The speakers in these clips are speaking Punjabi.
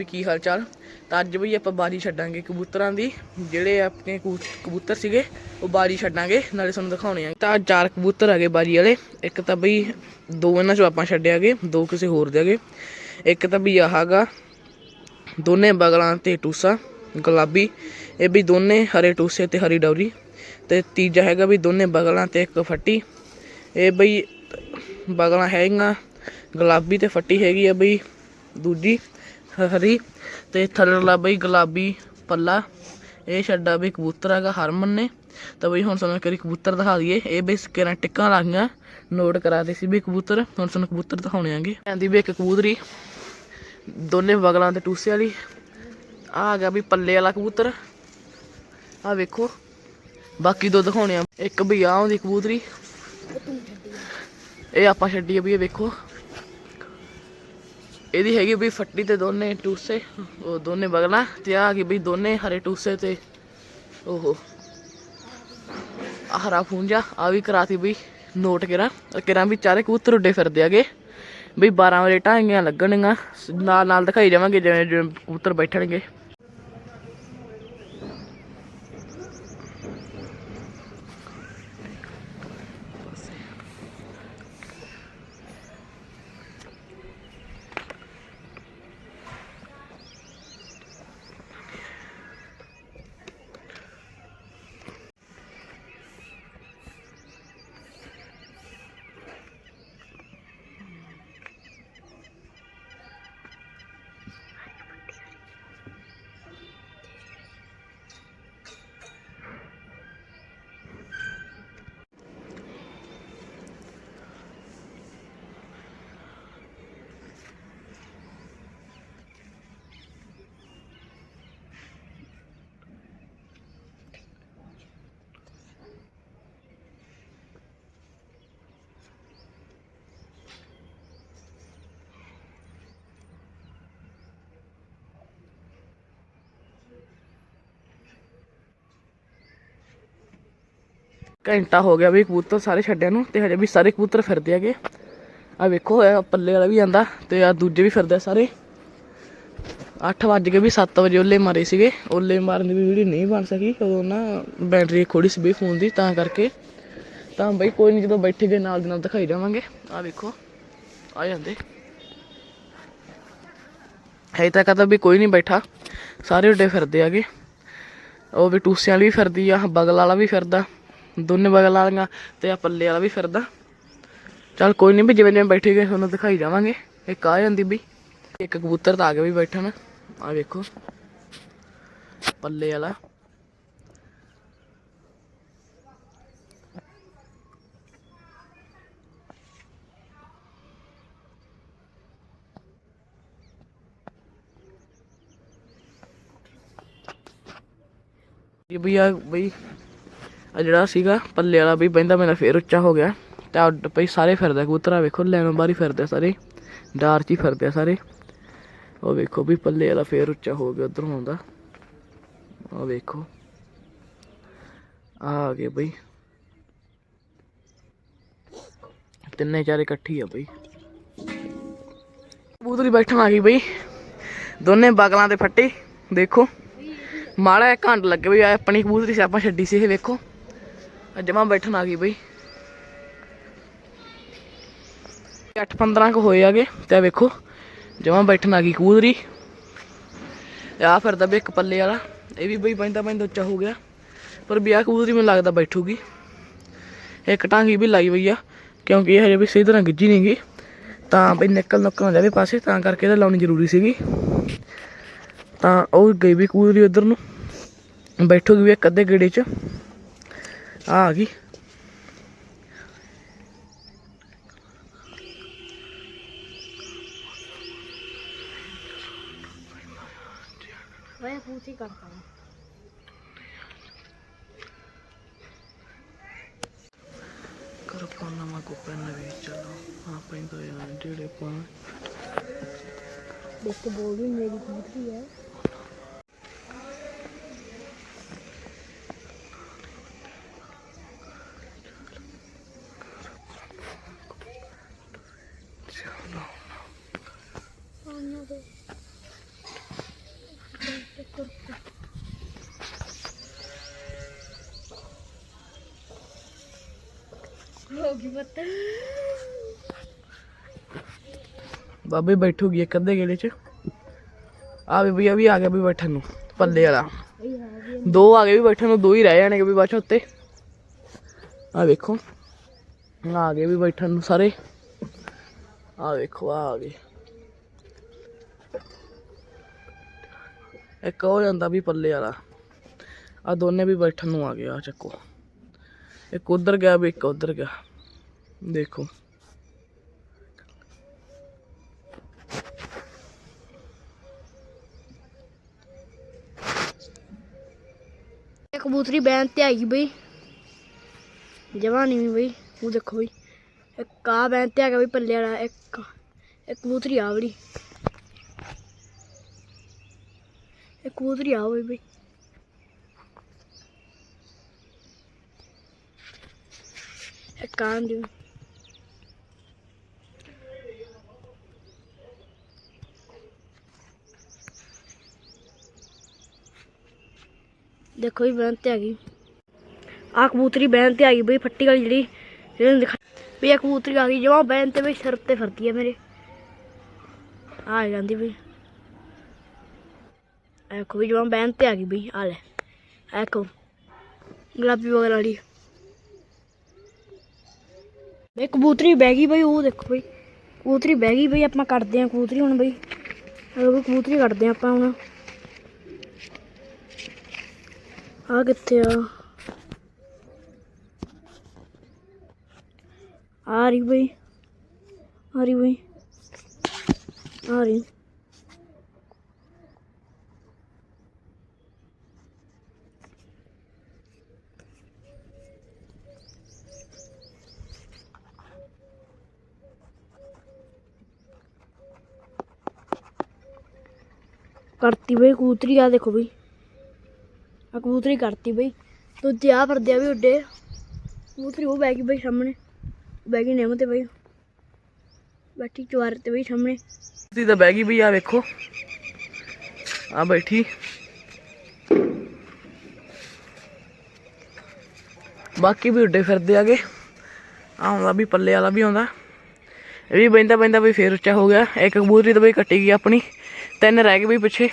ਵੀ ਕੀ ਹਾਲ ਚਾਲ ਤਾਂ ਅੱਜ ਵੀ ਆਪਾਂ ਬਾਰੀ ਛੱਡਾਂਗੇ ਕਬੂਤਰਾਂ ਦੀ। ਜਿਹੜੇ ਆਪਣੇ ਕਬੂਤਰ ਸੀਗੇ, ਉਹ ਬਾਰੀ ਛੱਡਾਂਗੇ, ਨਾਲੇ ਤੁਹਾਨੂੰ ਦਿਖਾਉਣੇ ਆ। ਤਾਂ ਚਾਰ ਕਬੂਤਰ ਹੈਗੇ ਬਾਰੀ ਵਾਲੇ। ਇੱਕ ਤਾਂ ਬਈ ਦੋ ਇਹਨਾਂ ਚੋਂ ਆਪਾਂ ਛੱਡਿਆਗੇ ਦੋ ਕਿਸੇ ਹੋਰ ਦੇ ਹੈਗੇ ਇੱਕ ਤਾਂ ਵੀ ਆਹਾਗਾ ਦੋਨੇ ਬਗਲਾਂ ਤੇ ਟੂਸਾ, ਗੁਲਾਬੀ। ਇਹ ਵੀ ਦੋਨੇ ਹਰੇ ਟੂਸੇ ਤੇ ਹਰੀ ਡੌਰੀ। ਤੇ ਤੀਜਾ ਹੈਗਾ ਵੀ ਦੋਨੇ ਬਗਲਾਂ ਤੇ ਇੱਕ ਫੱਟੀ। ਇਹ ਬਈ ਬਗਲਾਂ ਹੈਗੀਆਂ, ਗੁਲਾਬੀ ਤੇ ਫੱਟੀ ਹੈਗੀ ਆ ਬਈ ਦੂਜੀ। ਹਰੀ ਤੇ ਥੱਲੜਾ ਬਈ ਗੁਲਾਬੀ ਪੱਲਾ। ਇਹ ਛੱਡਾ ਵੀ ਕਬੂਤਰ ਹੈਗਾ ਹਰਮਨ ਨੇ। ਤਾਂ ਬਈ ਹੁਣ ਸਾਨੂੰ ਇੱਕ ਵਾਰੀ ਕਬੂਤਰ ਦਿਖਾ ਦਈਏ। ਇਹ ਬਈ ਸਿੱਕੇ ਕਿਰਾਂ ਟਿੱਕਾਂ ਲਾਗੀਆਂ। ਨੋਟ ਕਰਾਤੇ ਸੀ ਵੀ ਕਬੂਤਰ। ਹੁਣ ਸਾਨੂੰ ਕਬੂਤਰ ਦਿਖਾਉਣੇ ਆਂਗੇ। ਆਂਦੀ ਵੀ ਇੱਕ ਕਬੂਤਰੀ। ਦੋਨੇ ਬਗਲਾਂ ਤੇ ਟੂਸੇ ਵਾਲੀ। ਆ ਆ ਗਿਆ ਵੀ ਪੱਲੇ ਵਾਲਾ ਕਬੂਤਰ। ਆ ਵੇਖੋ। ਬਾਕੀ ਦੋ ਦਿਖਾਉਣੇ ਆ। ਇੱਕ ਵੀ ਆ ਉਹਦੀ ਕਬੂਤਰੀ। ਇਹ ਆਪਾਂ ਛੱਡੀ ਆ ਵੀ ਇਹ ਵੇਖੋ। ਇਹਦੀ ਹੈਗੀ ਬਈ ਫੱਟੀ ਤੇ ਦੋਨੇ ਟੂਸੇ, ਉਹ ਦੋਨੇ ਬਗਲਾਂ ਤੇ ਆ ਗਈ ਵੀ ਦੋਨੇ ਹਰੇ ਟੂਸੇ ਤੇ, ਓਹੋ। ਹਰਾ ਫੂੰਜਾ ਆ ਵੀ ਕਰਾਤੀ ਬਈ ਨੋਟ ਕਰਾਂ, ਕਿਰਾਂ ਵੀ ਚਾਰੇ ਕਬੂਤਰ ਉੱਡੇ ਫਿਰਦੇ ਆਗੇ ਬਈ 12 ਵਜੇ ਢਾਈਆਂ ਲੱਗਣਗੀਆਂ ਨਾਲ ਨਾਲ ਦਿਖਾਈ ਜਾਵਾਂਗੇ ਜਿਵੇਂ ਜਿਵੇਂ ਕਬੂਤਰ ਬੈਠਣਗੇ। ਘੰਟਾ ਹੋ ਗਿਆ ਵੀ ਕਬੂਤਰ ਸਾਰੇ ਛੱਡਿਆਂ ਨੂੰ ਤੇ ਹਜੇ ਵੀ ਸਾਰੇ ਕਬੂਤਰ ਫਿਰਦੇ ਹੈਗੇ। ਆ ਵੇਖੋ, ਇਹ ਪੱਲੇ ਵਾਲਾ ਵੀ ਆਂਦਾ ਤੇ ਆ ਦੂਜੇ ਵੀ ਫਿਰਦੇ ਆ ਸਾਰੇ। 8 ਵੱਜ ਕੇ ਵੀ 7 ਵਜੇ ਓਲੇ ਮਾਰੇ ਸੀਗੇ। ਓਲੇ ਮਾਰਨ ਦੀ ਵੀਡੀਓ ਨਹੀਂ ਬਣ ਸਕੀ, ਉਦੋਂ ਨਾ ਬੈਟਰੀ ਖੋੜੀ ਸੀ ਬਈ ਫੋਨ ਦੀ, ਤਾਂ ਕਰਕੇ। ਤਾਂ ਬਈ ਕੋਈ ਨਹੀਂ ਜਦੋਂ ਬੈਠੇ ਗਏ ਨਾਲ ਦੀ ਨਾਲ ਦਿਖਾਈ ਜਾਵਾਂਗੇ। ਆ ਵੇਖੋ, ਆ ਜਾਂਦੇ। ਹੈ ਤਾਂ ਤਾਂ ਵੀ ਕੋਈ ਨਹੀਂ ਬੈਠਾ। ਸਾਰੇ ਉੱਡੇ ਫਿਰਦੇ ਆਗੇ ਉਹ ਵੀ ਟੂਸਿਆਂ ਵਾਲੀ ਵੀ ਫਿਰਦੀ ਆ, ਬਗਲ ਵਾਲਾ ਵੀ ਫਿਰਦਾ। ਦੋਨੇ ਬਗਲ ਵਾਲੀਆਂ ਤੇ ਆ ਪੱਲੇ ਵਾਲਾ ਵੀ ਫਿਰਦਾ। ਚੱਲ ਕੋਈ ਨਹੀਂ ਵੀ ਜਿਵੇਂ ਜਿਵੇਂ ਬੈਠੇ ਗਏ, ਤੁਹਾਨੂੰ ਦਿਖਾਈ ਜਾਵਾਂਗੇ। ਇੱਕ ਆ ਜਾਂਦੀ ਬਈ। ਇੱਕ ਕਬੂਤਰ ਤਾਂ ਆ ਗਿਆ ਵੀ ਬੈਠਣ। ਆ ਵੇਖੋ। ਪੱਲੇ ਵਾਲਾ। ਇਹ ਬਈ ਆ ਬਈ ਆ ਜਿਹੜਾ ਸੀਗਾ, ਪੱਲੇ ਵਾਲਾ ਵੀ ਬਹਿੰਦਾ ਮੇਰਾ ਫੇਰ ਉੱਚਾ ਹੋ ਗਿਆ। ਤੇ ਆ ਪਈ ਸਾਰੇ ਫਿਰਦੇ ਕਬੂਤਰਾ, ਵੇਖੋ, ਲੈਣੋਂ ਬਾਹਰ ਹੀ ਫਿਰਦੇ ਸਾਰੇ। ਡਾਰ ਚ ਹੀ ਫਿਰਦੇ ਆ ਸਾਰੇ। ਉਹ ਵੇਖੋ ਵੀ ਪੱਲੇ ਵਾਲਾ ਫੇਰ ਉੱਚਾ ਹੋ ਗਿਆ, ਉਧਰੋਂ ਆਉਂਦਾ। ਉਹ ਵੇਖੋ। ਆ ਆ ਗਏ ਬਈ। ਤਿੰਨੇ ਚਾਰੇ ਇਕੱਠੀ ਆ ਬਈ। ਕਬੂਤਰੀ ਬੈਠਣ ਆ ਗਈ ਬਈ। ਦੋਨੇ ਬਗਲਾਂ ਤੇ ਫੱਟੇ, ਦੇਖੋ। ਮਾੜਾ ਜਿਹਾ ਘੰਟ ਲੱਗੇ ਵੀ ਆਪਣੀ ਕਬੂਤਰੀ ਸੀ ਆਪਾਂ ਛੱਡੀ ਸੀ, ਇਹ ਵੇਖੋ। ਜਮਾ ਬੈਠਣ ਆ ਗਈ ਬਈ। 8 15 ਕੁ ਹੋਏ ਆਗੇ ਤੇ ਆਹ ਵੇਖੋ, ਜਮਾ ਬੈਠਣ ਆ ਗਈ ਕੂਦਰੀ। ਤੇ ਆ ਫਿਰਦਾ ਵੀ ਇੱਕ ਪੱਲੇ ਵਾਲਾ, ਇਹ ਵੀ ਬਈ ਪੈਂਦਾ ਪੈਂਦਾ ਉੱਚਾ ਹੋ ਗਿਆ। ਪਰ ਵੀ ਆਹ ਕਬੂਤਰੀ ਮੈਨੂੰ ਲੱਗਦਾ ਬੈਠੂਗੀ। ਇੱਕ ਟਾਂਗੀ ਵੀ ਲਾਈ ਹੋਈ ਆ, ਕਿਉਂਕਿ ਇਹ ਹਜੇ ਵੀ ਸਹੀ ਤਰ੍ਹਾਂ ਗਿੱਜੀ ਨਹੀਂ ਗਈ ਤਾਂ ਬਈ ਨਿਕਲ ਨੁਕਲ ਨਾ ਜਾਵੇ ਪਾਸੇ, ਤਾਂ ਕਰਕੇ ਇਹਦਾ ਲਾਉਣੀ ਜ਼ਰੂਰੀ ਸੀਗੀ। ਤਾਂ ਉਹ ਗਈ ਵੀ ਕੂਦਰੀ ਉਧਰ ਨੂੰ। ਬੈਠੂਗੀ ਵੀ ਇੱਕ ਅੱਧੇ ਗੇੜੇ 'ਚ। ਆ ਆ ਗਈ। ਮੈਂ ਪੂਛੀ ਕਰਤਾ ਕਰ। ਪਾਉਣਾ ਮਾ ਕੋ ਪੈਨ ਵੀ ਚਲੋ। ਆ ਪੈਂਦਾ ਯਾਰ ਜਿਹੜੇ ਪਾ ਦੇਖ ਕੇ ਬੋਲ ਵੀ ਮੇਰੀ ਕਬੂਤਰੀ ਹੈ। ਗਈ ਬੱਤ ਬਾਬੇ ਬੈਠੂਗੀ ਇੱਕ ਅੱਧੇ ਗੇੜੇ ਚ। ਆ ਵੀ ਭਈਆ ਵੀ ਆ ਗਿਆ ਵੀ ਬੈਠਣ ਨੂੰ, ਪੱਲੇ ਵਾਲਾ। ਦੋ ਆ ਗਏ ਵੀ ਬੈਠਣ ਨੂੰ, ਦੋ ਹੀ ਰਹਿ ਜਾਣਗੇ ਵੀ ਬਾਅਦ ਉੱਤੇ। ਆ ਵੇਖੋ, ਆ ਗਏ ਵੀ ਬੈਠਣ ਨੂੰ ਸਾਰੇ। ਆ ਵੇਖੋ, ਆ ਆ ਗਏ। ਇੱਕ ਹੋ ਜਾਂਦਾ ਵੀ ਪੱਲੇ ਵਾਲਾ। ਆ ਦੋਨੇ ਵੀ ਬੈਠਣ ਨੂੰ ਆ ਗਏ, ਆ ਚੱਕੋ। ਇੱਕ ਉਧਰ ਗਿਆ, ਵੀ ਇੱਕ ਉਧਰ ਗਿਆ। ਦੇਖੋ। ਕਬੂਤਰੀ ਬੈਨ ਤੇ ਆਈ ਬਈ। ਜਮਾ ਨਹੀਂ ਬਈ ਉਹ ਦੇਖੋ ਬਈ। ਇੱਕ ਆ ਬੈਨ ਤੇ ਆ ਗਿਆ ਬਈ ਪੱਲੇ ਵਾਲਾ, ਇੱਕ ਇੱਕ ਕਬੂਤਰੀ ਆ ਬੜੀ ਇੱਕ ਕਬੂਤਰੀ ਆ ਬਈ ਬਈ। ਇੱਕ ਆਂ ਦੀ ਦੇਖੋ ਵੀ ਬੈਨ ਤੇ ਆ ਗਈ। ਆ ਕਬੂਤਰੀ ਬਹਿਣ ਤੇ ਆ ਗਈ ਬਈ, ਫੱਟੀ ਵਾਲੀ ਜਿਹੜੀ, ਜਿਹਨੇ ਦਿਖਾ ਵੀ ਇਹ ਕਬੂਤਰੀ ਆ ਗਈ ਜਮਾ ਬਹਿਣ ਤੇ ਬਈ ਸਿਰ ਤੇ ਫਰਦੀ ਆ ਮੇਰੇ। ਆ ਜਾਂਦੀ ਬਈ। ਇਹ ਦੇਖੋ ਵੀ ਜਮਾ ਬਹਿਣ ਤੇ ਆ ਗਈ ਬਈ ਆ ਲੈ। ਇਹ ਦੇਖੋ, ਗੁਲਾਬੀ ਵਗੈਰਾ ਵਾਲੀ। ਇਹ ਕਬੂਤਰੀ ਬਹਿ ਗਈ ਬਈ, ਉਹ ਦੇਖੋ ਬਈ। ਕਬੂਤਰੀ ਬਹਿ ਗਈ ਬਈ, ਆਪਾਂ ਕੱਢਦੇ ਆ ਕਬੂਤਰੀ ਹੁਣ ਬਈ। ਇਹ ਕਬੂਤਰੀ ਕੱਢਦੇ ਆ ਆਪਾਂ ਹੁਣ। ਆ ਕਿੱਥੇ ਆ? ਆ ਰਹੀ ਬਈ। ਆ ਰਹੀ ਬਈ। ਆ ਰਹੀ। ਕਰਤੀ ਬਈ ਕਬੂਤਰੀ ਆ ਦੇਖੋ ਬਈ। ਆ ਕਬੂਤਰੀ ਕਰਤੀ ਬਈ। ਦੂਜੇ ਆ ਫਿਰਦੇ ਆ ਵੀ ਉੱਡੇ। ਕਬੂਤਰੀ ਉਹ ਬਹਿ ਗਈ ਬਈ ਸਾਹਮਣੇ। ਬਹਿ ਗਈ ਨਿੰਮ ਤੇ ਬਈ। ਬੈਠੀ ਚਵਾਰ ਤੇ ਬਈ ਸਾਹਮਣੇ। ਦੀ ਤਾਂ ਬਹਿ ਗਈ ਵੀ ਆ ਵੇਖੋ। ਆ ਬੈਠੀ। ਬਾਕੀ ਵੀ ਉੱਡੇ ਫਿਰਦੇ ਆਗੇ। ਆਉਂਦਾ ਵੀ, ਪੱਲੇ ਵਾਲਾ ਵੀ ਆਉਂਦਾ। ਇਹ ਵੀ ਬੈਂਦਾ ਬੈਂਦਾ ਵੀ ਫੇਰ ਉੱਚਾ ਹੋ ਗਿਆ। ਇੱਕ ਕਬੂਤਰੀ ਤਾਂ ਬਈ ਕੱਟੀ ਗਈ ਆਪਣੀ। ਤਿੰਨ ਰਹਿ ਗਏ ਬਈ ਪਿੱਛੇ।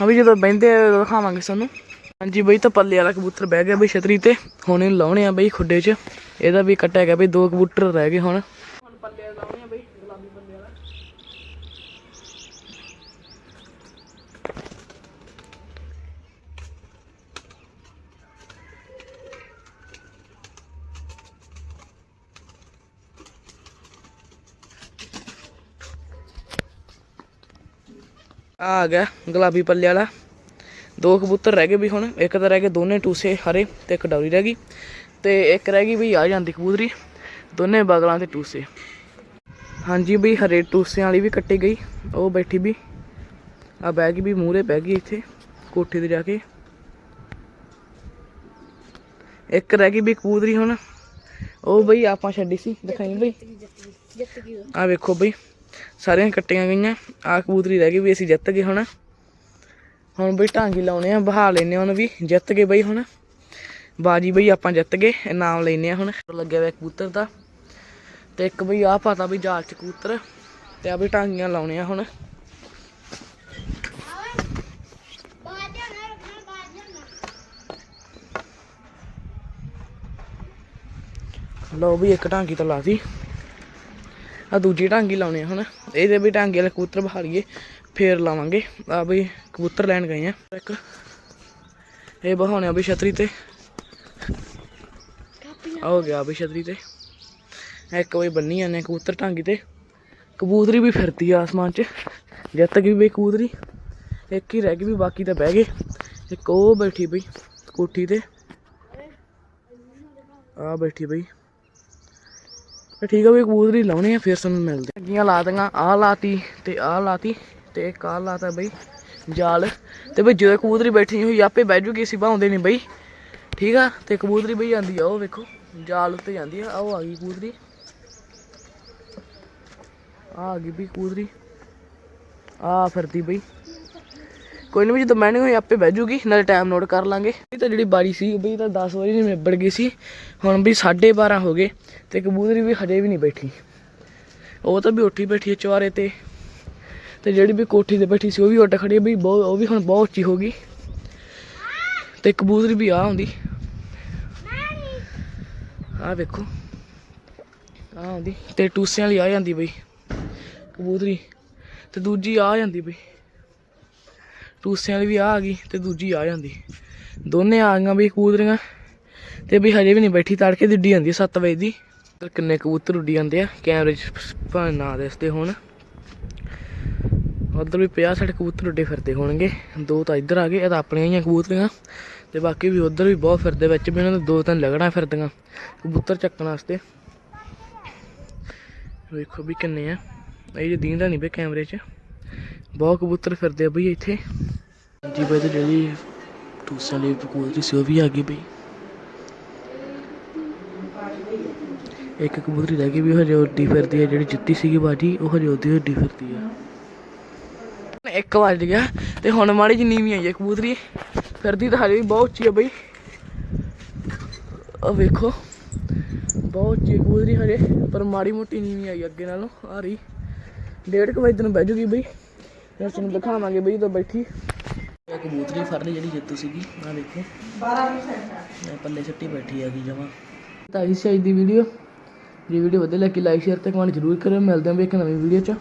ਹਾਂ ਵੀ ਜਦੋਂ ਬੈਂਦੇ ਆ ਉਦੋਂ ਦਿਖਾਵਾਂਗੇ ਸਾਨੂੰ ਹਾਂਜੀ ਬਈ ਤਾਂ ਪੱਲੇ ਵਾਲਾ ਕਬੂਤਰ ਬਹਿ ਗਿਆ ਬਈ ਛਤਰੀ ਤੇ। ਹੁਣ ਇਹਨੂੰ ਲਾਉਣੇ ਆ ਬਈ ਖੁੱਡੇ 'ਚ। ਇਹਦਾ ਵੀ ਕੱਟਿਆ ਗਿਆ ਬਈ ਦੋ ਕਬੂਤਰ ਰਹਿ ਗਏ ਹੁਣ। ਹੁਣ ਪੱਲੇ ਲਾਉਣੇ ਆ ਆ ਗਿਆ ਗੁਲਾਬੀ ਪੱਲੇ ਵਾਲਾ। ਦੋ ਕਬੂਤਰ ਰਹਿ ਗਏ ਵੀ ਹੁਣ ਇੱਕ ਤਾਂ ਰਹਿ ਗਏ ਦੋਨੇ ਟੂਸੇ ਹਰੇ ਤੇ ਇੱਕ ਡੌਰੀ ਰਹਿ ਗਈ ਤੇ ਇੱਕ ਰਹਿ ਗਈ ਵੀ ਆ ਜਾਂਦੀ ਕਬੂਤਰੀ ਦੋਨੇ ਬਗਲਾਂ ਤੇ ਟੂਸੇ। ਹਾਂਜੀ ਬਈ ਹਰੇ ਟੂਸਿਆਂ ਵਾਲੀ ਵੀ ਕੱਟੀ ਗਈ ਉਹ ਬੈਠੀ ਵੀ ਆ ਬਹਿ ਗਈ ਵੀ ਮੂਹਰੇ ਬਹਿ ਗਈ ਇੱਥੇ ਕੋਠੇ ਤੇ ਜਾ ਕੇ। ਇੱਕ ਰਹਿ ਗਈ ਵੀ ਕਬੂਤਰੀ ਹੁਣ ਉਹ ਬਈ ਆਪਾਂ ਛੱਡੀ ਸੀ ਦਿਖਾਈ ਬਈ। ਆ ਵੇਖੋ ਬਈ। ਸਾਰੀਆਂ ਕੱਟੀਆਂ ਗਈਆਂ। ਆ ਕਬੂਤਰੀ ਰਹਿ ਗਈ ਵੀ ਅਸੀਂ ਜਿੱਤ ਗਏ ਹੁਣ। ਹੁਣ ਬਈ ਟਾਂਗੀ ਲਾਉਣੇ ਆ, ਬਹਾ ਲੈਨੇ ਹੁਣ ਵੀ। ਜਿੱਤ ਗਏ ਬਈ ਹੁਣ। ਬਾਜੀ ਬਈ ਆਪਾਂ ਜਿੱਤ ਗਏ ਇਨਾਮ ਲੈਨੇ ਆ ਹੁਣ। ਲੱਗਿਆ ਹੋਇਆ ਕਬੂਤਰ ਦਾ। ਤੇ ਇੱਕ ਬਈ ਆ ਪਤਾ ਵੀ ਜਾਲ ਚ ਕਬੂਤਰ। ਤੇ ਆ ਵੀ ਟਾਂਗੀਆਂ ਲਾਉਣੇ ਆ ਹੁਣ। ਲਓ ਵੀ ਇੱਕ ਟਾਂਗੀ ਤਾਂ ਲਾਤੀ ਆ ਦੂਜੀ ਟਾਂਗੀ ਲਾਉਣੇ ਆ ਹੁਣ ਇਹਦੇ ਵੀ ਟਾਂਗੀ ਵਾਲੇ ਕਬੂਤਰ ਬਹਾਲੀਏ ਫੇਰ ਲਾਵਾਂਗੇ। ਆ ਬਈ ਕਬੂਤਰ ਲੈਣ ਗਏ ਆ। ਇੱਕ, ਇਹ ਬਹਾਉਣੇ ਆ ਵੀ ਛਤਰੀ ਤੇ ਹੋ ਗਿਆ ਵੀ ਛਤਰੀ ਤੇ। ਇੱਕ ਬਈ ਬੰਨੀ ਜਾਂਦੇ ਆ ਕਬੂਤਰ ਢਾਂਗੀ ਤੇ। ਕਬੂਤਰੀ ਵੀ ਫਿਰਦੀ ਆ ਆਸਮਾਨ 'ਚ। ਜਿੱਤ ਗਈ ਬਈ ਕਬੂਤਰੀ। ਇੱਕ ਹੀ ਰਹਿ ਗਈ ਵੀ ਬਾਕੀ ਤਾਂ ਬਹਿ ਗਏ। ਇੱਕ ਉਹ ਬੈਠੀ ਬਈ, ਕੋਠੀ ਤੇ। ਆ ਬੈਠੀ ਬਈ। ਤੇ ਠੀਕ ਆ ਵੀ ਕਬੂਤਰੀ ਲਾਉਣੇ ਆ, ਫਿਰ ਸਾਨੂੰ ਮਿਲਦੇ ਅੱਗੀਆਂ ਲਾ ਦੀਆਂ, ਆਹ ਲਾਤੀ ਤੇ ਆਹ ਲਾਤੀ ਤੇ ਇੱਕ ਆਹ ਲਾਤਾ ਬਈ, ਜਾਲ। ਤੇ ਬਈ ਜਦੋਂ ਕਬੂਤਰੀ ਬੈਠੀ ਹੋਈ, ਆਪੇ ਬਹਿ ਜੂਗੀ, ਅਸੀਂ ਬਾਉਂਦੇ ਨਹੀਂ ਬਈ। ਠੀਕ ਆ? ਤੇ ਕਬੂਤਰੀ ਬਈ ਜਾਂਦੀ ਆ, ਉਹ ਵੇਖੋ, ਜਾਲ ਉੱਤੇ ਜਾਂਦੀ ਆ ਉਹ ਆ ਗਈ ਕਬੂਤਰੀ। ਆ ਆ ਗਈ ਬਈ ਕਬੂਤਰੀ। ਆ ਫਿਰਦੀ ਬਈ। ਕੋਈ ਨਹੀਂ ਜਦੋਂ ਮੈਨਿੰਗ ਹੋਈ, ਆਪੇ ਬਹਿ ਜੂਗੀ, ਨਾਲੇ ਟਾਈਮ ਨੋਟ ਕਰ ਲਾਂਗੇ। ਇਹ ਤਾਂ ਜਿਹੜੀ ਬਾਰੀ ਸੀ, ਬਈ ਤਾਂ 10 ਵਜੇ ਨਹੀਂ ਨਿਬੜ ਗਈ ਸੀ। ਹੁਣ ਵੀ 12:30 ਹੋ ਗਏ ਤੇ ਕਬੂਤਰੀ ਵੀ ਹਜੇ ਵੀ ਨਹੀਂ ਬੈਠੀ। ਉਹ ਤਾਂ ਵੀ ਉੱਠੀ ਬੈਠੀ ਹੈ ਚਵਾਰੇ ਤੇ। ਤੇ ਜਿਹੜੀ ਵੀ ਕੋਠੀ ਤੇ ਬੈਠੀ ਸੀ, ਉਹ ਵੀ ਉੱਡ ਖੜੀ ਬਈ ਬਹੁਤ ਉਹ ਵੀ ਹੁਣ ਬਹੁਤ ਉੱਚੀ ਹੋ ਗਈ। ਤੇ ਕਬੂਤਰੀ ਵੀ ਆ ਹੁੰਦੀ ਆ ਵੇਖੋ। ਆ ਹੁੰਦੀ ਤੇ ਟੂਸਿਆਂ ਵਾਲੀ ਆ ਜਾਂਦੀ ਬਈ। ਕਬੂਤਰੀ। ਤੇ ਦੂਜੀ ਆ ਜਾਂਦੀ ਬਈ। ਟੂਸਿਆਂ ਵਾਲੀ ਵੀ ਆ ਆ ਗਈ ਤੇ ਦੂਜੀ ਆ ਜਾਂਦੀ। ਦੋਨੇ ਆ ਗਈਆਂ ਬਈ ਕਬੂਤਰੀਆਂ ਤੇ ਬਈ ਹਜੇ ਵੀ ਨਹੀਂ ਬੈਠੀ, ਤੜਕੇ ਦੀ ਉੱਡੀ ਜਾਂਦੀ 7 ਵਜੇ ਦੀ। ਤੇ ਕਿੰਨੇ ਕਬੂਤਰ ਉੱਡੀ ਜਾਂਦੇ ਆ, ਕੈਮਰੇ 'ਚ ਭਾਵੇਂ ਨਾ ਦਿਸਦੇ ਹੋਣ। ਉਧਰ ਵੀ 50 60 ਕਬੂਤਰ ਉੱਡੇ ਫਿਰਦੇ ਹੋਣਗੇ। ਦੋ ਤਾਂ ਇੱਧਰ ਆ ਗਏ, ਇਹ ਤਾਂ ਆਪਣੀਆਂ ਹੀ ਆ ਕਬੂਤਰੀਆਂ। ਤੇ ਬਾਕੀ ਵੀ ਉਧਰ ਵੀ ਬਹੁਤ ਫਿਰਦੇ, ਵਿੱਚ ਵੀ ਉਹਨਾਂ ਦੇ ਦੋ ਤਿੰਨ ਲੱਗਣਾ ਫਿਰਦੀਆਂ ਕਬੂਤਰ ਚੱਕਣ ਵਾਸਤੇ। ਵੇਖੋ ਵੀ ਕਿੰਨੇ ਆ। ਇਹ ਜੇ ਦੀਂਦਾ ਨਹੀਂ ਬਈ ਕੈਮਰੇ 'ਚ। ਬਹੁਤ ਕਬੂਤਰ ਫਿਰਦੇ ਆ ਬਈ ਇੱਥੇ। ਜੀ ਬਾਈ ਤੇ ਜਿਹੜੀ ਟੂਸਾਂ ਲਈ ਕਬੂਤਰੀ ਸੀ ਉਹ ਵੀ ਆ ਗਈ ਬਈ। ਇੱਕ ਕਬੂਤਰੀ ਰਹਿ ਗਈ ਵੀ ਹਜੇ ਉੱਡੀ ਫਿਰਦੀ ਹੈ ਜਿਹੜੀ ਜਿੱਤੀ ਸੀਗੀ ਬਾਜੀ, ਉਹ ਹਜੇ ਉਹਦੀ ਉੱਡੀ ਫਿਰਦੀ ਆ। ਇੱਕ ਵੱਜ ਗਿਆ ਤੇ ਹੁਣ ਮਾੜੀ ਜਿਹੀ ਨੀਵੀਂ ਆਈ ਹੈ ਕਬੂਤਰੀ। ਫਿਰਦੀ ਤਾਂ ਹਜੇ ਵੀ ਬਹੁਤ ਉੱਚੀ ਹੈ ਬਈ। ਆ ਵੇਖੋ, ਬਹੁਤ ਉੱਚੀ ਕਬੂਤਰੀ ਹਜੇ, ਪਰ ਮਾੜੀ ਮੋਟੀ ਨੀਵੀਂ ਆਈ ਅੱਗੇ ਨਾਲੋਂ, ਆ ਰਹੀ। ਡੇਢ ਕੁ ਵਜੇ ਤੈਨੂੰ ਬਹਿ ਜੂਗੀ ਬਈ। ਤੁਹਾਨੂੰ ਦਿਖਾਵਾਂਗੇ ਬਈ ਤਾਂ ਬੈਠੀ। ਇਹ ਕਬੂਤਰੀ ਫੜ ਲਈ ਜਿਹੜੀ ਜਿੱਤੂ ਸੀਗੀ ਆ ਦੇਖੋ। 12 ਪੱਲੇ ਛੱਟੀ ਬੈਠੀ ਹੈਗੀ ਜਮਾ। ਤਾਂ ਇਸ ਸਾਈਜ਼ ਦੀ ਵੀਡੀਓ ਜੇ ਵੀਡੀਓ ਵਧੀਆ ਲੱਗੀ ਲਾਈਕ ਸ਼ੇਅਰ ਤੇ ਕਮੈਂਟ ਜ਼ਰੂਰ ਕਰਿਓ। ਮਿਲਦੇ ਹਾਂ ਵੀ ਇੱਕ ਨਵੀਂ ਵੀਡੀਓ 'ਚ।